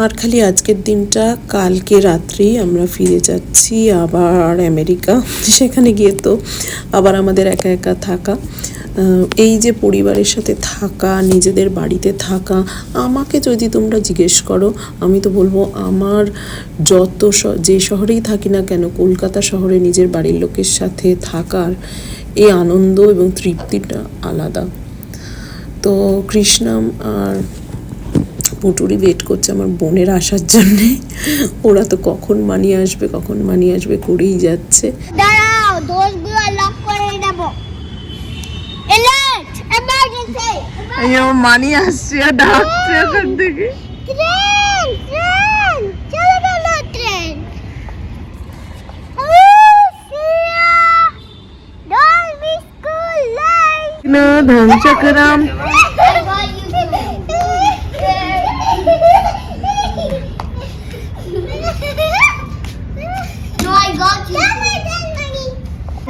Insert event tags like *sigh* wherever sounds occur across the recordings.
আর খালি আজকের দিনটা, কালকে রাত্রি আমরা ফিরে যাচ্ছি আবার আমেরিকা। সেখানে গিয়ে তো আবার আমাদের একা একা থাকা। এই যে পরিবারের সাথে থাকা, নিজেদের বাড়িতে থাকা, আমাকে যদি তোমরা জিজ্ঞেস করো, আমি তো বলব আমার যত যে শহরেই থাকি না কেন, কলকাতা শহরে নিজের বাড়ির লোকের সাথে থাকার এই আনন্দ এবং তৃপ্তিটা আলাদা। তো কৃষ্ণাম আর পুটুরি ওয়েট করছে আমার বোনের আসার জন্যে। ওরা তো কখন মানিয়ে আসবে কখন মানিয়ে আসবে করেই যাচ্ছে। দাঁড়াও দোষগুলো লক করে দেব এলার্ট এমার্জেন্সি এই আমার মানি আসছে আর ডাকছে এখান থেকে। ট্রেন ট্রেন চলে গেল train Don't be school late. না ধাম চক্রাম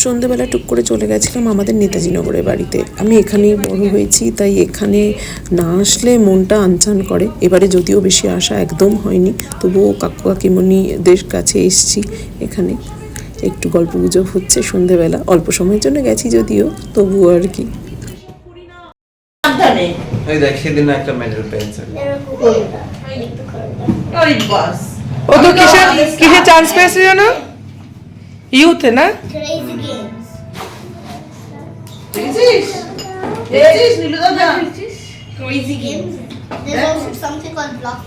সন্ধেবেলা টুক করে চলে গেছিলাম আমাদের নেতাজি নগরের বাড়িতে। আমি এখানেই বড় হয়েছি তাই এখানে না আসলে মনটা আনচান করে। এবারে যদিও বেশি আসা একদম হয়নি তবুও কাকু কাকিমণিদের কাছে এসছি এখানে। একটু গল্প গুজব হচ্ছে সন্ধেবেলা অল্প সময়ের জন্য গেছি যদিও তবুও আর কি। ওই দেখ সেদিন একটা মেডেল পেয়েছে। ও তো কিসে কিসে চান্স পেয়েছে জানো? ইউথে না Crazy games. Crazy games. There's also something called block.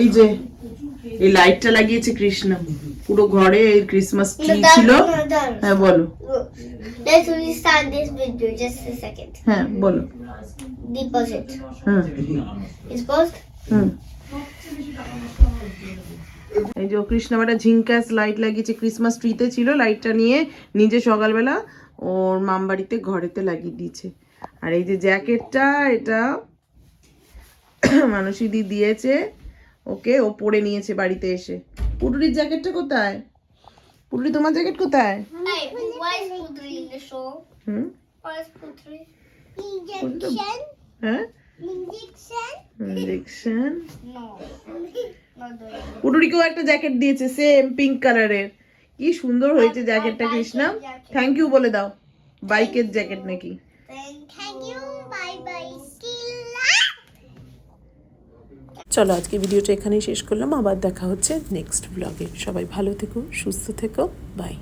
এই যে এই লাইটটা লাগিয়েছে কৃষ্ণ পুরো ঘরে এই ক্রিসমাস ট্রি ছিল. হ্যাঁ বলো Let's restart this video just a second. হ্যাঁ বলো Deposit. Hmm It's. হুম এই যে কৃষ্ণ একটা ঝিঙ্কাস লাইট লাগিয়েছে ক্রিসমাস ট্রিতে ছিল লাইটটা নিয়ে নিজে সকালবেলা ওর মাম বাড়িতে ঘরেতে লাগিয়ে দিয়েছে। আর এই যে জ্যাকেটটা এটা মানুষিদি দিয়েছে ওকে ও পরে নিয়েছে বাড়িতে এসে। পুটুরির জ্যাকেটটা কোথায়? পুটুরি তোমার জ্যাকেট কোথায়? হুম? হ্যাঁ? Injection? *laughs* পুটুরিকেও একটা জ্যাকেট দিয়েছে সেম পিঙ্ক কালারের কি সুন্দর হয়েছে জ্যাকেটটা কৃষ্ণা। থ্যাংক ইউ বলে দাও। বাইকের জ্যাকেট নাকি. চলো আজকে ভিডিওটা এখানেই শেষ করলাম। আবার দেখা হচ্ছে নেক্সট ব্লগে সবাই ভালো থেকো সুস্থ থেকো। বাই